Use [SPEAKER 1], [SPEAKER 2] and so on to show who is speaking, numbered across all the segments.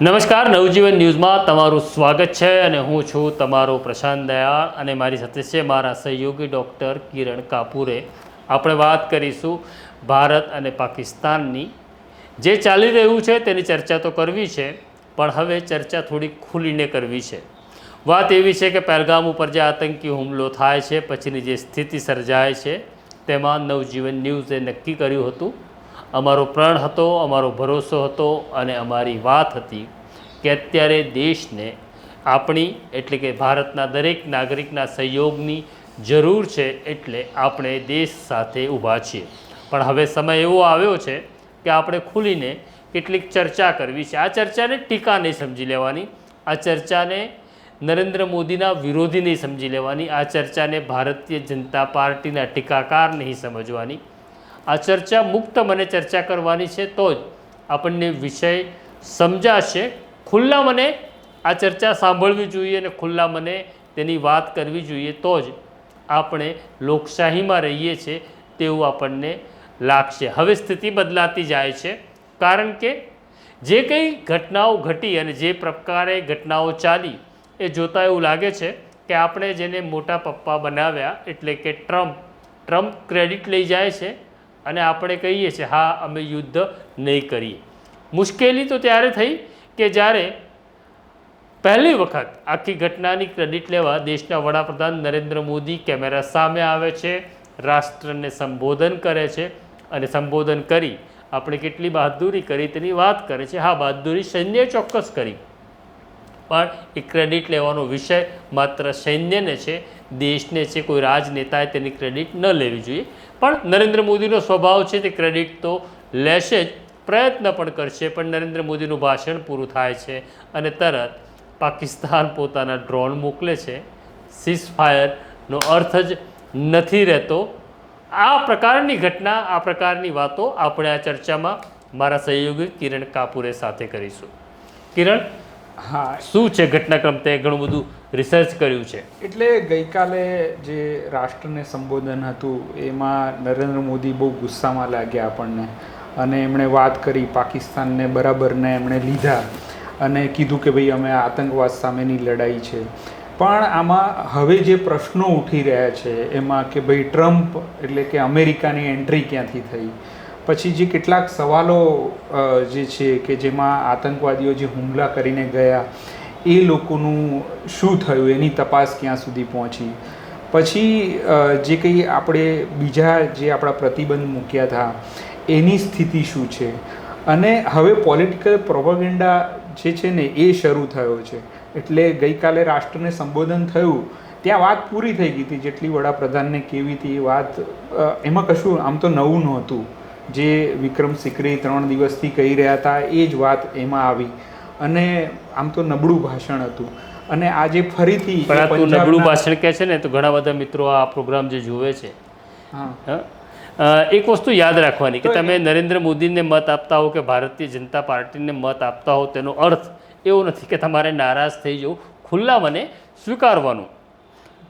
[SPEAKER 1] નમસ્કાર, નવજીવન ન્યૂઝમાં તમારું સ્વાગત છે અને હું છું તમારો પ્રશાંત દયાળ અને મારી સાથે છે મારા સહયોગી ડૉક્ટર કિરણ કાપુરે. આપણે વાત કરીશું ભારત અને પાકિસ્તાનની. જે ચાલી રહ્યું છે તેની ચર્ચા તો કરવી છે, પણ હવે ચર્ચા થોડી ખુલીને કરવી છે. વાત એવી છે કે પહેલગામ ઉપર જે આતંકી હુમલો થાય છે, પછીની જે સ્થિતિ સર્જાય છે, તેમાં નવજીવન ન્યૂઝે નક્કી કર્યું હતું. અમારો પ્રણ હતો, અમારો ભરોસો હતો અને અમારી વાત હતી કે અત્યારે દેશને આપણી, એટલે કે ભારતના દરેક નાગરિકના સહયોગની જરૂર છે એટલે આપણે દેશ સાથે ઊભા છીએ. પણ હવે સમય એવો આવ્યો છે કે આપણે ખુલીને કેટલીક ચર્ચા કરવી છે. આ ચર્ચાને ટીકા નહીં સમજી લેવાની, આ ચર્ચાને નરેન્દ્ર મોદીના વિરોધી નહીં સમજી લેવાની, આ ચર્ચાને ભારતીય જનતા પાર્ટીના ટીકાકાર નહીં સમજવાની. આ ચર્ચા મુક્ત મને ચર્ચા કરવાની છે તો જ આપણને વિષય સમજાશે. ખુલ્લા મને આ ચર્ચા સાંભળવી જોઈએ અને ખુલ્લા મને તેની વાત કરવી જોઈએ તો જ આપણે લોકશાહીમાં રહીએ છીએ તેવું આપણને લાગશે. હવે સ્થિતિ બદલાતી જાય છે. કારણ કે જે કંઈ ઘટનાઓ ઘટી અને જે પ્રકારે ઘટનાઓ ચાલી એ જોતાં એવું લાગે છે કે આપણે જેને મોટા પપ્પા બનાવ્યા એટલે કે ટ્રમ્પ ટ્રમ્પ ક્રેડિટ લઈ જાય છે. અને આપણે કહીએ છીએ, હા, અમે યુદ્ધ નહીં કરીએ. મુશ્કેલી તો ત્યારે થઈ કે જ્યારે પહેલી વખત આખી ઘટનાની ક્રેડિટ લેવા દેશના વડાપ્રધાન નરેન્દ્ર મોદી કેમેરા સામે આવે છે, રાષ્ટ્રને સંબોધન કરે છે અને સંબોધન કરી, આપણે કેટલી બહાદુરી કરી તેની વાત કરે છે. હા, બહાદુરી સૈન્ય ચોક્કસ કરી. પણ એ ક્રેડિટ લેવાનો વિષય માત્ર સૈન્યને છે, દેશને છે, કોઈ રાજનેતાએ તેની ક્રેડિટ ન લેવી જોઈએ. પણ નરેન્દ્ર મોદીનો સ્વભાવ છે તે ક્રેડિટ તો લેશે જ, પ્રયત્ન પણ કરશે, પણ નરેન્દ્ર મોદીનું ભાષણ પૂરું થાય છે અને તરત પાકિસ્તાન પોતાના ડ્રોન મોકલે છે. સીઝ ફાયરનો અર્થ જ નથી રહેતો. આ પ્રકારની ઘટના, આ પ્રકારની વાતો આપણે આ ચર્ચામાં મારા સહયોગી કિરણ કાપુરે સાથે કરીશું. કિરણ?
[SPEAKER 2] હા.
[SPEAKER 1] શું છે ઘટનાક્રમ? તે ઘણું બધું રિસર્ચ કર્યું છે.
[SPEAKER 2] એટલે ગઈકાલે જે રાષ્ટ્રને સંબોધન હતું એમાં નરેન્દ્ર મોદી બહુ ગુસ્સામાં લાગ્યા આપણને. અને એમણે વાત કરી પાકિસ્તાનને બરાબરને એમણે લીધા. અને કીધું કે ભાઈ અમે આતંકવાદ સામેની લડાઈ છે. પણ આમાં હવે જે પ્રશ્નો ઉઠી રહ્યા છે એમાં કે ભાઈ ટ્રમ્પ એટલે કે અમેરિકાની એન્ટ્રી ક્યાંથી થઈ? પછી જે કેટલાક સવાલો જે છે કે જેમાં આતંકવાદીઓ જે હુમલા કરીને ગયા, એ લોકોનું શું થયું? એની તપાસ ક્યાં સુધી પહોંચી? પછી જે કંઈ આપણે બીજા જે આપણા પ્રતિબંધ મૂક્યા હતા, એની સ્થિતિ શું છે? અને હવે પોલિટિકલ પ્રોપોગેન્ડા જે છે ને, એ શરૂ થયો છે. એટલે ગઈકાલે રાષ્ટ્રને સંબોધન થયું, ત્યાં વાત પૂરી થઈ ગઈ હતી જેટલી વડાપ્રધાનને કેવી હતી વાત એમાં કશું આમ તો નવું નહોતું. જે વિક્રમ સિકરી ત્રણ દિવસથી કહી રહ્યા હતા એ જ વાત એમાં આવી. અને આમ તો નબળું ભાષણ હતું. અને આજે ફરીથી
[SPEAKER 1] નબળું ભાષણ કહે છે ને તો ઘણા બધા મિત્રો આ પ્રોગ્રામ જે જુએ છે.
[SPEAKER 2] હા.
[SPEAKER 1] હ? એક વસ્તુ યાદ રાખવાની કે તમે નરેન્દ્ર મોદીને મત આપતા હો કે ભારતીય જનતા પાર્ટીને મત આપતા હો તેનો અર્થ એવો નથી કે તમારે નારાજ થઈ જવું. ખુલ્લા મને સ્વીકારવાનું.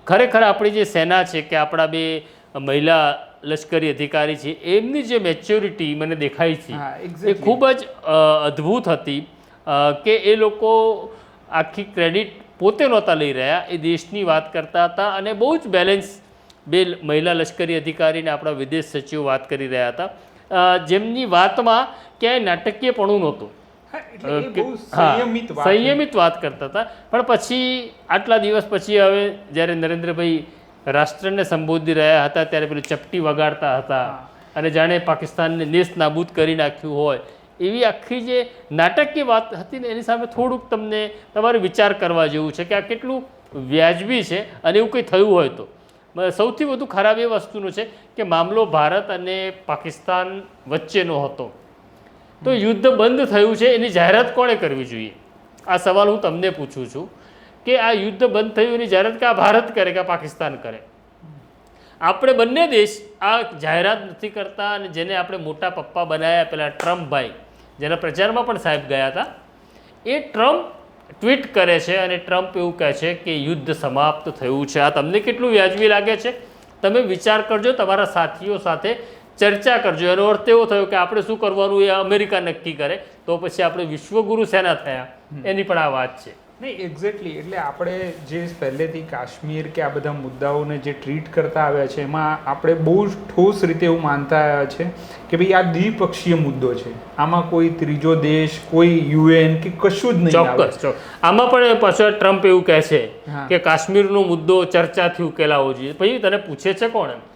[SPEAKER 1] ખરેખર આપણી જે સેના છે કે આપણા બે મહિલા લશ્કરી અધિકારી છે એમની જે મેચ્યોરિટી મને દેખાય છે એ ખૂબ જ અદ્ભુત હતી. કે એ લોકો આખી ક્રેડિટ પોતે નહોતા લઈ રહ્યા એ દેશની વાત કરતા હતા અને બહુ જ બેલેન્સ બે મહિલા લશ્કરી અધિકારીને આપણા વિદેશ સચિવ વાત કરી રહ્યા હતા. જેમની વાતમાં ક્યાંય નાટકીયપણું નહોતું.
[SPEAKER 2] સંયમિત વાત
[SPEAKER 1] કરતા હતા. પણ પછી આટલા દિવસ પછી હવે જ્યારે નરેન્દ્રભાઈ રાષ્ટ્રને સંબોધી રહ્યા હતા ત્યારે પેલી ચપટી વગાડતા હતા. અને જાણે પાકિસ્તાનને નેસ્ત નાબૂદ કરી નાખ્યું હોય. એવી આખી જે નાટકીય વાત હતી ને એની સામે થોડુંક તમને તમારે વિચાર કરવા જેવું છે કે આ કેટલું વ્યાજબી છે અને એવું કંઈ થયું હોય તો. સૌથી વધુ ખરાબ એ વસ્તુનું છે કે મામલો ભારત અને પાકિસ્તાન વચ્ચેનો હતો. તો યુદ્ધ બંધ થયું છે એની જાહેરાત કોણે કરવી જોઈએ? આ સવાલ હું તમને પૂછું છું. કે આ યુદ્ધ બંધ થયું એની જાહેરાત કે આ ભારત કરે કે પાકિસ્તાન કરે. આપણે બંને દેશ આ જાહેરાત નથી કરતા અને જેને આપણે મોટા પપ્પા બનાવ્યા પેલા ટ્રમ્પભાઈ જેના પ્રચારમાં પણ સાહેબ ગયા હતા એ ટ્રમ્પ ટ્વીટ કરે છે અને ટ્રમ્પ એવું કહે છે કે યુદ્ધ સમાપ્ત થયું છે. આ તમને કેટલું વ્યાજબી લાગે છે? તમે વિચાર કરજો તમારા સાથીઓ સાથે ચર્ચા કરજો. એનો અર્થ એવો થયો કે આપણે શું કરવાનું એ અમેરિકા નક્કી કરે તો પછી આપણે વિશ્વગુરુ સેના થયા. એની પણ આ વાત છે.
[SPEAKER 2] નહીં એક્ઝેક્ટલી એટલે આપણે જે પહેલેથી કાશ્મીર કે આ બધા મુદ્દાઓને જે ટ્રીટ કરતા આવ્યા છે એમાં આપણે બહુ જ ઠોસ રીતે એવું માનતા આવ્યા છે કે ભાઈ આ દ્વિપક્ષીય મુદ્દો છે. આમાં કોઈ ત્રીજો દેશ કોઈ યુએન કે કશું જ નહીં
[SPEAKER 1] ચોક્કસ આમાં પણ પાછો ટ્રમ્પ એવું કહે છે કે કાશ્મીરનો મુદ્દો ચર્ચાથી ઉકેલાવો જોઈએ. પછી તને પૂછે છે કોણ એમ?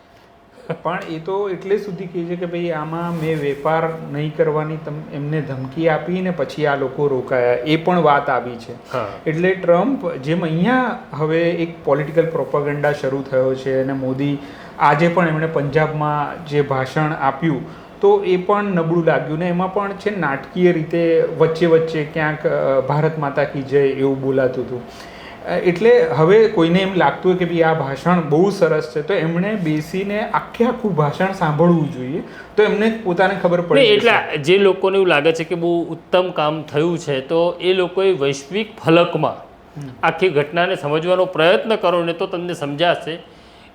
[SPEAKER 2] પણ એ તો એટલે સુધી કહે છે કે ભાઈ આમાં મેં વેપાર નહીં કરવાની એમને ધમકી આપી ને પછી આ લોકો રોકાયા. એ પણ વાત આવી છે. એટલે ટ્રમ્પ જેમ અહીંયા હવે એક પોલિટિકલ પ્રોપગેન્ડા શરૂ થયો છે અને મોદી આજે પણ એમણે પંજાબમાં જે ભાષણ આપ્યું તો એ પણ નબળું લાગ્યું ને એમાં પણ છે નાટકીય રીતે વચ્ચે વચ્ચે ક્યાંક ભારત માતા કી જય એવું બોલાતું હતું. એટલે હવે કોઈને એમ લાગતું હોય કે ભાઈ આ ભાષણ બહુ સરસ છે તો એમણે બેસીને આખે આખું ભાષણ સાંભળવું જોઈએ તો એમને પોતાને ખબર પડે
[SPEAKER 1] એટલે જે લોકોને એવું લાગે છે કે બહુ ઉત્તમ કામ થયું છે તો એ લોકોએ વૈશ્વિક ફલકમાં આખી ઘટનાને સમજવાનો પ્રયત્ન કરો ને તો તમને સમજાશે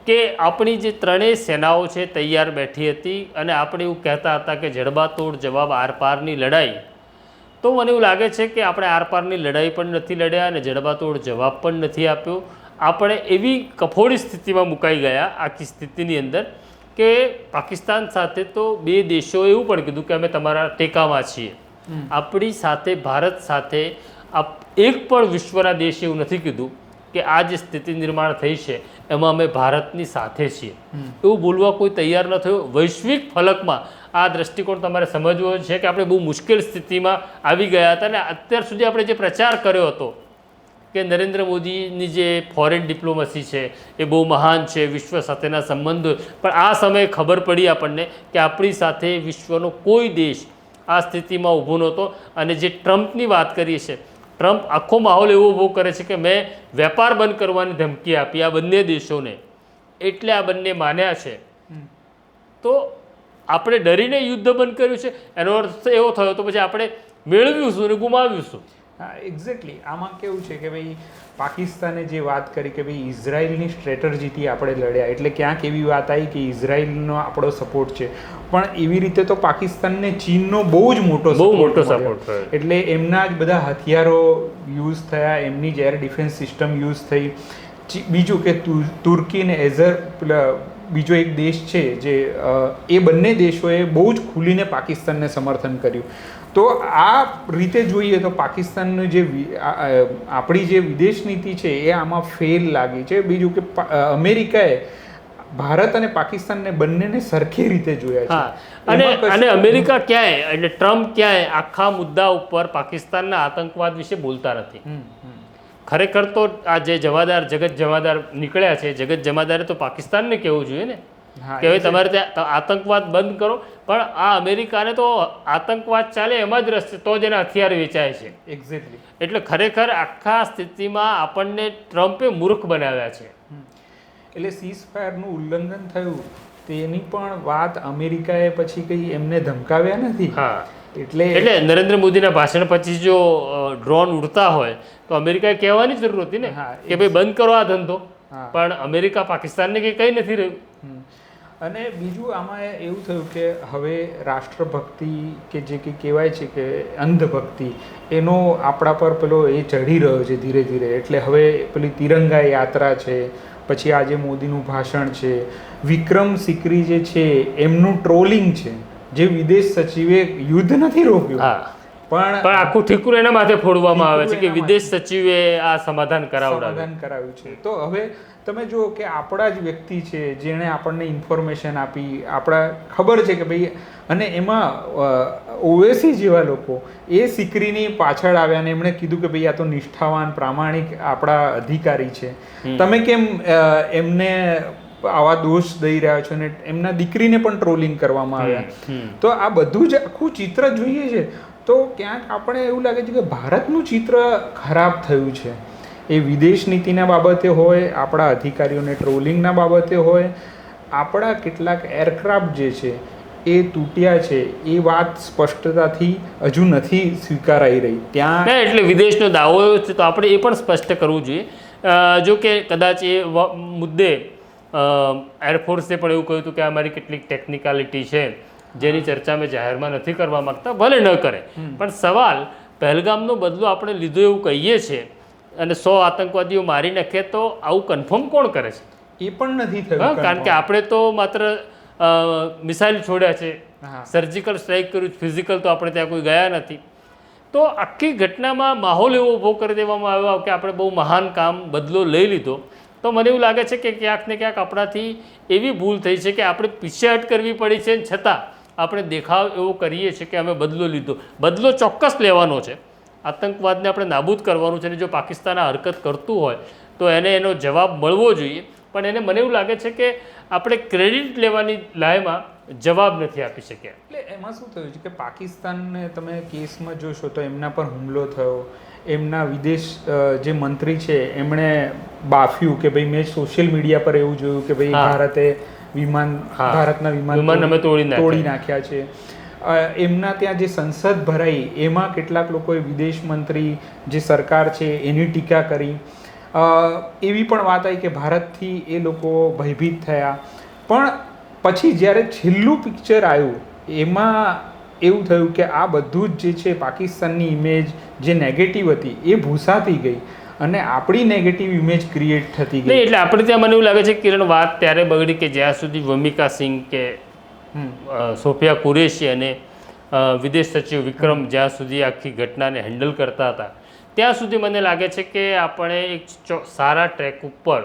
[SPEAKER 1] કે આપણી જે ત્રણેય સેનાઓ છે તૈયાર બેઠી હતી અને આપણે એવું કહેતા હતા કે જડબાતોડ જવાબ આરપારની લડાઈ તો મને એવું લાગે છે કે આપણે આરપારની લડાઈ પણ નથી લડ્યા અને જડબાતોડ જવાબ પણ નથી આપ્યો. આપણે એવી કફોડી સ્થિતિમાં મુકાઈ ગયા આખી સ્થિતિની અંદર કે પાકિસ્તાન સાથે તો બે દેશોએ એવું પણ કીધું કે અમે તમારા ટેકામાં છીએ. આપણી સાથે ભારત સાથે આપ એક પણ વિશ્વના દેશે એવું નથી કીધું કે આ જે સ્થિતિ નિર્માણ થઈ છે એમાં અમે ભારતની સાથે છીએ. એવું બોલવા કોઈ તૈયાર ન થયું. વૈશ્વિક ફલકમાં આ દ્રષ્ટિકોણ તમારે સમજવો છે કે આપણે બહુ મુશ્કેલ સ્થિતિમાં આવી ગયા હતા અને અત્યાર સુધી આપણે જે પ્રચાર કર્યો હતો કે નરેન્દ્ર મોદીની જે ફોરેન ડિપ્લોમસી છે એ બહુ મહાન છે વિશ્વ સાથેના સંબંધો. પણ આ સમયે ખબર પડી આપણને કે આપણી સાથે વિશ્વનો કોઈ દેશ આ સ્થિતિમાં ઊભો નહોતો. અને જે ટ્રમ્પની વાત કરીએ છીએ ટ્રમ્પ આખો માહોલ એવો ઊભો કરે છે કે મેં વેપાર બંધ કરવાની ધમકી આપી આ બંને દેશોને. એટલે આ બંને માન્યા છે. તો આપણે ડરીને યુદ્ધ બંધ કર્યું છે એનો અર્થ એવો થયો તો પછી આપણે મેળવ્યું ને ગુમાવ્યું
[SPEAKER 2] હા એક્ઝેક્ટલી આમાં કેવું છે કે ભાઈ પાકિસ્તાને જે વાત કરી કે ભાઈ ઇઝરાયલની સ્ટ્રેટર્જીથી આપણે લડ્યા એટલે ક્યાંક એવી વાત આવી કે ઇઝરાયલનો આપણો સપોર્ટ છે. પણ એવી રીતે તો પાકિસ્તાનને ચીનનો બહુ જ મોટો
[SPEAKER 1] બહુ મોટો સપોર્ટ
[SPEAKER 2] એટલે એમના જ બધા હથિયારો યુઝ થયા એમની જ એર ડિફેન્સ સિસ્ટમ યુઝ થઈ બીજું કે તુર- તુર્કી ને એઝર બીજો એક દેશ છે જે એ બંને દેશોએ બહુ જ ખુલીને પાકિસ્તાનને સમર્થન કર્યું. તો આ રીતે જોઈએ તો પાકિસ્તાનનું જે આપણી જે વિદેશ નીતિ છે એ આમાં ફેલ લાગી છે. બીજું કે અમેરિકાએ ભારત અને પાકિસ્તાનને બંનેને સરખી રીતે જોયા છે.
[SPEAKER 1] અને અને અમેરિકા ક્યાંય એટલે ટ્રમ્પ ક્યાંય આખા મુદ્દા ઉપર પાકિસ્તાનના આતંકવાદ વિશે બોલતા નથી. ખરેખર તો આ જે જમાદાર જગત જમાદાર નીકળ્યા છે જગત જમાદારે તો પાકિસ્તાનને કહેવું જોઈએ ને? કે હવે તમારે ત્યાં આતંકવાદ બંધ કરો પણ આ અમેરિકાને તો આતંકવાદ ચાલે એમાં જ રસ છે તો જ એના હથિયાર વેચાય છે.
[SPEAKER 2] એક્ઝેક્ટલી
[SPEAKER 1] એટલે ખરેખર આખા સ્થિતિમાં આપણને ટ્રમ્પે મૂર્ખ બનાવ્યા છે.
[SPEAKER 2] એટલે સીઝ ફાયરનું ઉલ્લંઘન થયું તેની પણ વાત અમેરિકાએ પછી કંઈ એમને ધમકાવ્યા નથી?
[SPEAKER 1] હા.
[SPEAKER 2] એટલે
[SPEAKER 1] એટલે નરેન્દ્ર મોદીના ભાષણ પછી જો ડ્રોન ઉડતા હોય તો અમેરિકાએ કહેવાની જરૂર હતી ને
[SPEAKER 2] હા,
[SPEAKER 1] કે ભાઈ બંધ કરો આ ધંધો. પણ અમેરિકા પાકિસ્તાનને કંઈ કહી નથી રહ્યું.
[SPEAKER 2] અને બીજું આમાં એવું થયું કે હવે રાષ્ટ્રભક્તિ કે જે કંઈ કહેવાય છે કે અંધભક્તિ એનો આપણા પર પેલો એ ચઢી રહ્યો છે ધીરે ધીરે. એટલે હવે પેલી તિરંગા યાત્રા છે પછી આજે મોદીનું ભાષણ છે. વિક્રમ સિકરી જે છે એમનું ટ્રોલિંગ છે. જે વિદેશ સચિવે યુદ્ધ નથી રોક્યું. પણ
[SPEAKER 1] પણ આખું ઠીકું એના માથે ફોડવામાં આવે છે કે વિદેશ સચિવે આ સમાધાન કરાવડાવ્યું.
[SPEAKER 2] સમાધાન કરાવ્યું છે. તો હવે તમે જુઓ કે આપણા જ વ્યક્તિ છે જેણે આપણને ઇન્ફોર્મેશન આપી આપણા ખબર છે કે ભાઈ અને એમાં ઓવેસી જેવા લોકો એ સિકરીની પાછળ આવ્યા અને એમણે કીધું કે ભાઈ આ તો નિષ્ઠાવાન પ્રામાણિક આપણા અધિકારી છે. તમે કેમ એમને આવા દોષ દઈ રહ્યા છો ને એમના દીકરીને પણ ટ્રોલિંગ કરવામાં આવ્યા. તો આ બધું જ આખું ચિત્ર જોઈએ છે તો ક્યાંક આપણે એવું લાગે છે કે ભારતનું ચિત્ર ખરાબ થયું છે. એ વિદેશ નીતિના બાબતે હોય આપણા અધિકારીઓને ટ્રોલિંગના બાબતે હોય આપણા કેટલાક એરક્રાફ્ટ જે છે એ તૂટ્યા છે. એ વાત સ્પષ્ટતાથી હજુ નથી સ્વીકારાઈ રહી. ત્યાં
[SPEAKER 1] એટલે વિદેશનો દાવો છે તો આપણે એ પણ સ્પષ્ટ કરવું જોઈએ. જો કે કદાચ એ મુદ્દે એરફોર્સે પણ એવું કહ્યું હતું કે અમારી કેટલીક ટેકનિકાલિટી છે જેની ચર્ચા અમે જાહેરમાં નથી કરવા માંગતા ભલે ન કરે. પણ સવાલ પહેલગામનો બદલો આપણે લીધો એવું કહીએ છીએ અને સો આતંકવાદીઓ મારી નાખે તો આવું કન્ફર્મ કોણ કરે છે?
[SPEAKER 2] એ પણ નથી થયું
[SPEAKER 1] કારણ કે આપણે તો માત્ર મિસાઇલ છોડ્યા છે. સર્જિકલ સ્ટ્રાઇક કર્યું ફિઝિકલ તો આપણે ત્યાં કોઈ ગયા નથી. તો આખી ઘટનામાં માહોલ એવો ઊભો કરી દેવામાં આવ્યો કે આપણે બહુ મહાન કામ બદલો લઈ લીધો. તો મને એવું લાગે છે કે ક્યાંક ને ક્યાંક આપણાથી એવી ભૂલ થઈ છે કે આપણે પીછેહટ કરવી પડી છે છતાં આપણે દેખાવ એવો કરીએ છીએ કે અમે બદલો લીધો. બદલો ચોક્કસ લેવાનો છે. આતંકવાદને આપણે નાબૂદ કરવાનું છે અને જો પાકિસ્તાન આ હરકત કરતું હોય તો એને એનો જવાબ મળવો જોઈએ. પણ એને મને એવું લાગે છે કે આપણે ક્રેડિટ લેવાની લાયમાં જવાબ નથી આપી શક્યા
[SPEAKER 2] એટલે એમાં શું થયું છે કે પાકિસ્તાનને તમે કેસમાં જોશો તો એમના પર હુમલો થયો એમના વિદેશ જે મંત્રી છે એમણે બાફ્યું કે ભાઈ મેં સોશિયલ મીડિયા પર એવું જોયું કે ભાઈ ભારતે વિમાન ભારતના વિમાન
[SPEAKER 1] વિમાન અમે તોડી નાખ્યા.
[SPEAKER 2] છે. એમના ત્યાં જે સંસદ ભરાઈ એમાં કેટલાક લોકોએ વિદેશ મંત્રી જે સરકાર છે એની ટીકા કરી. એવી પણ વાત આવી કે ભારતથી એ લોકો ભયભીત થયા. પણ પછી જ્યારે છેલ્લું પિક્ચર આવ્યું એમાં એવું થયું કે આ બધું જ જે છે પાકિસ્તાનની ઇમેજ જે નેગેટિવ હતી એ ભૂસાતી ગઈ અને આપણી નેગેટિવ ઇમેજ ક્રિએટ થતી ગઈ.
[SPEAKER 1] એટલે આપણે ત્યાં મને એવું લાગે છે કે કિરણ વાત ત્યારે બગડી કે જ્યાં સુધી વમિકા સિંહ કે સોફિયા કુરેશી અને વિદેશ સચિવ વિક્રમ જ્યાં સુધી આખી ઘટનાને હેન્ડલ કરતા હતા ત્યાં સુધી મને લાગે છે કે આપણે એક સારા ટ્રેક ઉપર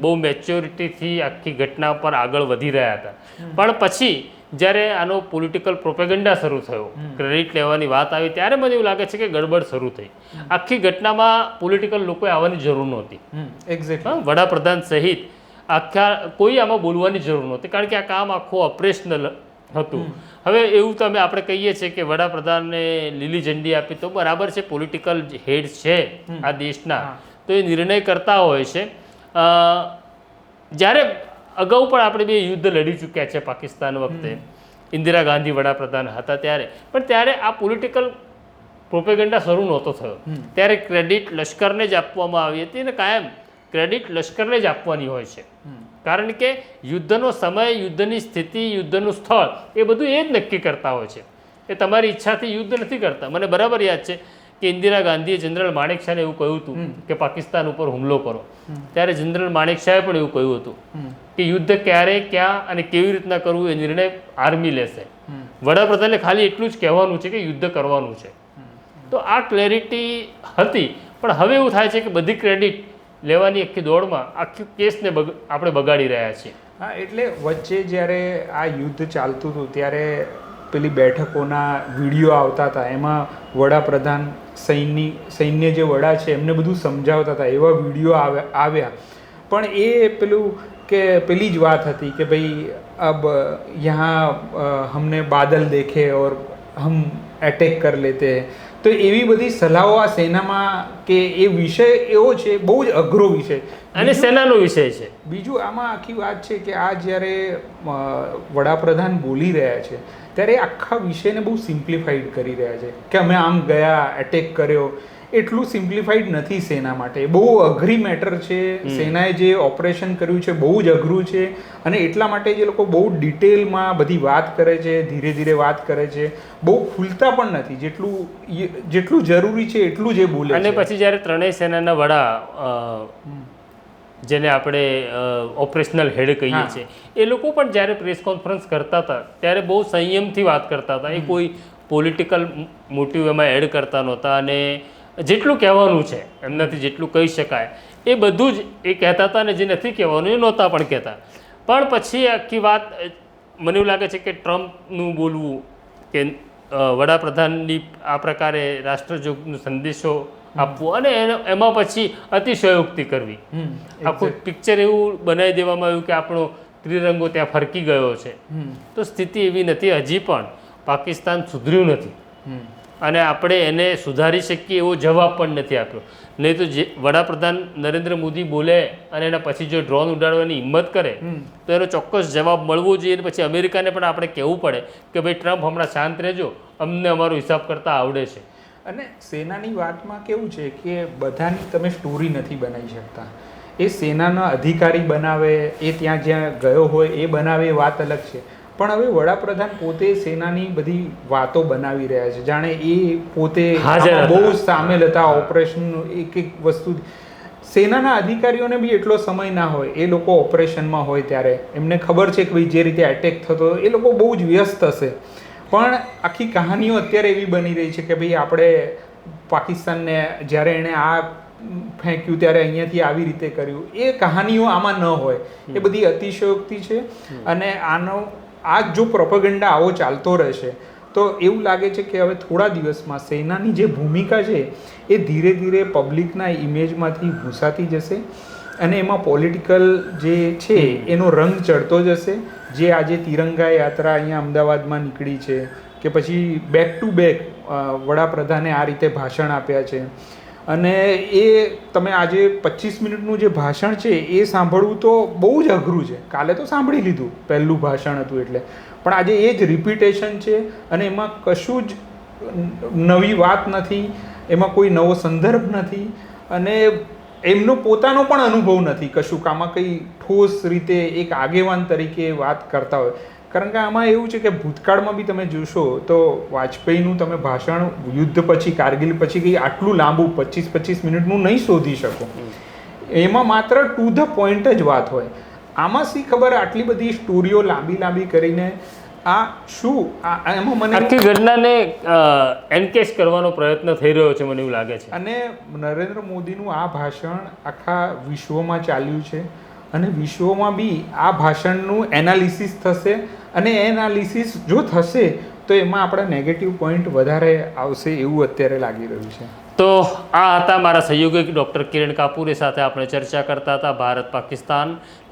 [SPEAKER 1] બહુ મેચ્યોરિટીથી આખી ઘટના પર આગળ વધી રહ્યા હતા. પણ પછી જ્યારે આનો પોલિટિકલ પ્રોપેગન્ડા શરૂ થયો ક્રેડિટ લેવાની વાત આવી ત્યારે મને એવું લાગે છે કે ગડબડ શરૂ થઈ. આખી ઘટનામાં પોલિટિકલ લોકોએ આવવાની જરૂર નહોતી.
[SPEAKER 2] એક્ઝેક્ટ
[SPEAKER 1] વડાપ્રધાન સહિત આખા કોઈ આમાં બોલવાની જરૂર નહોતી કારણ કે આ કામ આખું ઓપરેશનલ હતું. હવે એવું તો અમે આપણે કહીએ છીએ કે વડાપ્રધાનને લીલી ઝંડી આપી તો બરાબર છે પોલિટિકલ હેડ છે આ દેશના. તો એ નિર્ણય કરતા હોય છે. જ્યારે અગાઉ પણ આપણે બે યુદ્ધ લડી ચૂક્યા છે પાકિસ્તાન વખતે. ઇન્દિરા ગાંધી વડાપ્રધાન હતા ત્યારે. પણ ત્યારે આ પોલિટિકલ પ્રોપેગન્ડા શરૂ નહોતો થયો. ત્યારે ક્રેડિટ લશ્કરને જ આપવામાં આવી હતી અને કાયમ ક્રેડિટ લશ્કરને જ આપવાની હોય છે. કારણ કે યુદ્ધનો સમય યુદ્ધની સ્થિતિ યુદ્ધનું સ્થળ એ બધું એ જ નક્કી કરતા હોય છે. એ તમારી ઈચ્છાથી યુદ્ધ નથી કરતા. મને બરાબર યાદ છે. કે ઇન્દિરા ગાંધીએ જનરલ માણેક શાહને એવું કહ્યું હતું કે પાકિસ્તાન ઉપર હુમલો કરો. ત્યારે જનરલ માણેક શાહે પણ એવું કહ્યું હતું કે યુદ્ધ ક્યારે ક્યાં અને કેવી રીતના કરવું એ નિર્ણય આર્મી લેશે. વડાપ્રધાને ખાલી એટલું જ કહેવાનું છે કે યુદ્ધ કરવાનું છે. તો આ ક્લેરિટી હતી પણ હવે એવું થાય છે કે બધી ક્રેડિટ લેવાની આખી દોડમાં આખી કેસને આપણે બગાડી રહ્યા છીએ.
[SPEAKER 2] હા એટલે વચ્ચે જ્યારે આ યુદ્ધ ચાલતું હતું ત્યારે પેલી બેઠકોના વીડિયો આવતા હતા એમાં વડાપ્રધાન સૈન્ય સૈન્ય જે વડા છે એમને બધું સમજાવતા હતા એવા વીડિયો આવ્યા. પણ એ પેલું કે પેલી જ વાત હતી કે ભાઈ અબ યહાં હમને બાદલ દેખે ઓર હમ એટેક કર લેતે તો એવી બધી સલાહો આ સેનામાં કે એ વિષય એવો છે બહુ જ અઘરો વિષય.
[SPEAKER 1] અને સેનાનો વિષય છે.
[SPEAKER 2] બીજું આમાં આખી વાત છે કે આ જ્યારે વડાપ્રધાન બોલી રહ્યા છે ત્યારે આખા વિષયને બહુ સિમ્પ્લિફાઈડ કરી રહ્યા છે કે અમે આમ ગયા એટેક કર્યો. એટલું સિમ્પ્લિફાઈડ નથી સેના માટે. બહુ અઘરી મેટર છે. સેનાએ જે ઓપરેશન કર્યું છે બહુ જ અઘરું છે. અને એટલા માટે જે લોકો બહુ ડિટેલમાં બધી વાત કરે છે ધીરે ધીરે વાત કરે છે. બહુ ખુલતા પણ નથી. જેટલું જેટલું જરૂરી છે એટલું જ એ બોલે
[SPEAKER 1] અને પછી જ્યારે ત્રણેય સેનાના વડા જેને આપણે ઓપરેશનલ હેડ કહીએ છીએ. એ લોકો પણ જ્યારે પ્રેસ કોન્ફરન્સ કરતા હતા ત્યારે બહુ સંયમથી વાત કરતા હતા. એ કોઈ પોલિટિકલ મોટિવ એમાં એડ કરતા નહોતા અને જેટલું કહેવાનું છે એમનાથી જેટલું કહી શકાય એ બધું જ એ કહેતા હતા અને જે નથી કહેવાનું એ નહોતા પણ કહેતા. પણ પછી આખી વાત મને એવું લાગે છે કે ટ્રમ્પનું બોલવું કે વડાપ્રધાનની આ પ્રકારે રાષ્ટ્રજોગનો સંદેશો આપવો. અને એનો એમાં પછી અતિશયોક્તિ કરવી. આખું પિક્ચર એવું બનાવી દેવામાં આવ્યું કે આપણો ત્રિરંગો ત્યાં ફરકી ગયો છે. તો સ્થિતિ એવી નથી હજી પણ પાકિસ્તાન સુધર્યું નથી. અને આપણે એને સુધારી શકીએ એવો જવાબ પણ નથી આપ્યો. નહીં તો જે વડાપ્રધાન નરેન્દ્ર મોદી બોલે અને એના પછી જો ડ્રોન ઉડાડવાની હિંમત કરે તો એનો ચોક્કસ જવાબ મળવો જોઈએ. અને પછી અમેરિકાને પણ આપણે કહેવું પડે કે ભાઈ ટ્રમ્પ હમણાં શાંત રહેજો. અમને અમારો હિસાબ કરતાં આવડે છે.
[SPEAKER 2] અને સેનાની વાતમાં કેવું છે કે બધાની તમે સ્ટોરી નથી બનાવી શકતા. એ સેનાના અધિકારી બનાવે એ ત્યાં જ્યાં ગયો હોય એ બનાવે એ વાત અલગ છે. પણ હવે વડાપ્રધાન પોતે સેનાની બધી વાતો બનાવી રહ્યા છે. જાણે એ પોતે બહુ સામેલ હતા ઓપરેશન એક એક વસ્તુ. સેનાના અધિકારીઓને બી એટલો સમય ના હોય. એ લોકો ઓપરેશનમાં હોય ત્યારે. એમને ખબર છે કે ભાઈ જે રીતે એટેક થતો એ લોકો બહુ જ વ્યસ્ત હશે. પણ આખી કહાનીઓ અત્યારે એવી બની રહી છે કે ભાઈ આપણે પાકિસ્તાનને જ્યારે એણે આ ફેંક્યું ત્યારે અહીંયાથી આવી રીતે કર્યું. એ કહાનીઓ આમાં ન હોય. એ બધી અતિશયોક્તિ છે અને આનો આ જો પ્રોપગંડા આવો ચાલતો રહેશે તો એવું લાગે છે કે હવે થોડા દિવસમાં સેનાની જે ભૂમિકા છે એ ધીરે ધીરે પબ્લિકના ઇમેજમાંથી ભૂસાતી જશે અને એમાં પોલિટિકલ જે છે એનો રંગ ચડતો જશે જે આજે તિરંગા યાત્રા અહીંયા અમદાવાદમાં નીકળી છે, કે પછી બેક ટુ બેક વડાપ્રધાને આ રીતે ભાષણ આપ્યા છે. અને એ તમે આજે પચીસ મિનિટનું જે ભાષણ છે, એ સાંભળવું તો બહુ જ અઘરું છે. કાલે તો સાંભળી લીધું પહેલું ભાષણ હતું એટલે. પણ આજે એ જ રિપીટેશન છે અને એમાં કશું જ નવી વાત નથી, એમાં કોઈ નવો સંદર્ભ નથી. અને એમનો પોતાનો પણ અનુભવ નથી. કશુંક આમાં કંઈ ઠોસ રીતે એક આગેવાન તરીકે વાત કરતા હોય. કારણ કે આમાં એવું છે કે ભૂતકાળમાં બી તમે જોશો તો વાજપેયીનું તમે ભાષણ યુદ્ધ પછી, કારગિલ પછી કંઈ આટલું લાંબુ પચીસ પચીસ મિનિટનું નહીં શોધી શકો. એમાં માત્ર ટુ ધ પોઈન્ટ જ વાત હોય. આમાં શી ખબર આટલી બધી સ્ટોરીઓ લાંબી લાંબી કરીને આ શું? એમાં મને
[SPEAKER 1] આખી ઘટનાને એનકેશ કરવાનો પ્રયત્ન થઈ રહ્યો છે મને એવું લાગે છે.
[SPEAKER 2] અને નરેન્દ્ર મોદીનું આ ભાષણ આખા વિશ્વમાં ચાલ્યું છે અને વિશ્વમાં બી આ ભાષણનું એનાલિસિસ થશે અને એનાલિસિસ જો થશે તો એમાં આપણા નેગેટિવ પોઈન્ટ વધારે આવશે એવું અત્યારે લાગી રહ્યું છે.
[SPEAKER 1] તો આ હતા મારા સહયોગી ડૉક્ટર કિરણ કાપુરે સાથે આપણે ચર્ચા કરતા હતા. ભારત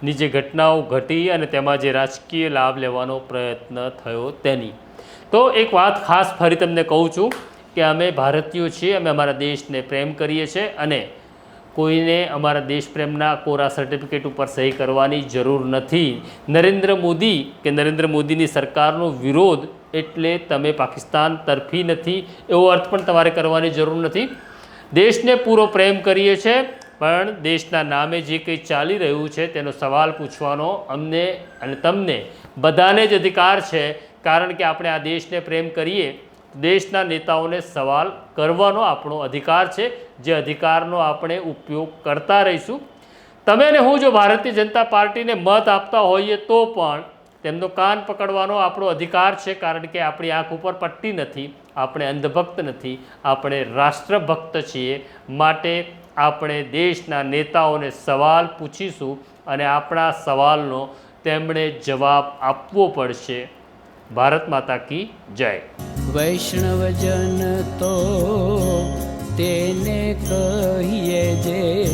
[SPEAKER 1] પાકિસ્તાનની જે ઘટનાઓ ઘટી અને તેમાં જે રાજકીય લાભ લેવાનો પ્રયત્ન થયો તેની. તો એક વાત ખાસ ફરી તમને કહું છું કે અમે ભારતીયો છીએ, અમે અમારા દેશને પ્રેમ કરીએ છીએ અને કોઈને અમારા દેશ પ્રેમના કોરા સર્ટિફિકેટ ઉપર સહી કરવાની જરૂર નથી. નરેન્દ્ર મોદી કે નરેન્દ્ર મોદીની સરકારનો વિરોધ એટલે તમે પાકિસ્તાન તરફી નથી એવો અર્થ પણ તમારે કરવાની જરૂર નથી. દેશને પૂરો પ્રેમ કરીએ છીએ પણ દેશના નામે જે કંઈ ચાલી રહ્યું છે તેનો સવાલ પૂછવાનો અમને અને તમને બધાને જ અધિકાર છે. કારણ કે આપણે આ દેશને પ્રેમ કરીએ, દેશના નેતાઓને સવાલ કરવાનો આપણો અધિકાર છે. જે અધિકારનો આપણે ઉપયોગ કરતા રહીશું. તમે ને હું જો ભારતીય જનતા પાર્ટીને મત આપતા હોઈએ તો પણ તેમનો કાન પકડવાનો આપણો અધિકાર છે. કારણ કે આપણી આંખ ઉપર પટ્ટી નથી. આપણે અંધભક્ત નથી. આપણે રાષ્ટ્રભક્ત છીએ. માટે આપણે દેશના નેતાઓને સવાલ પૂછીશું અને આપણા સવાલનો તેમણે જવાબ આપવો પડશે. ભારત માતા કી જય.
[SPEAKER 3] વૈષ્ણવજન તો તેને કહીએ જે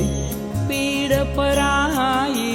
[SPEAKER 3] પીડ પરાય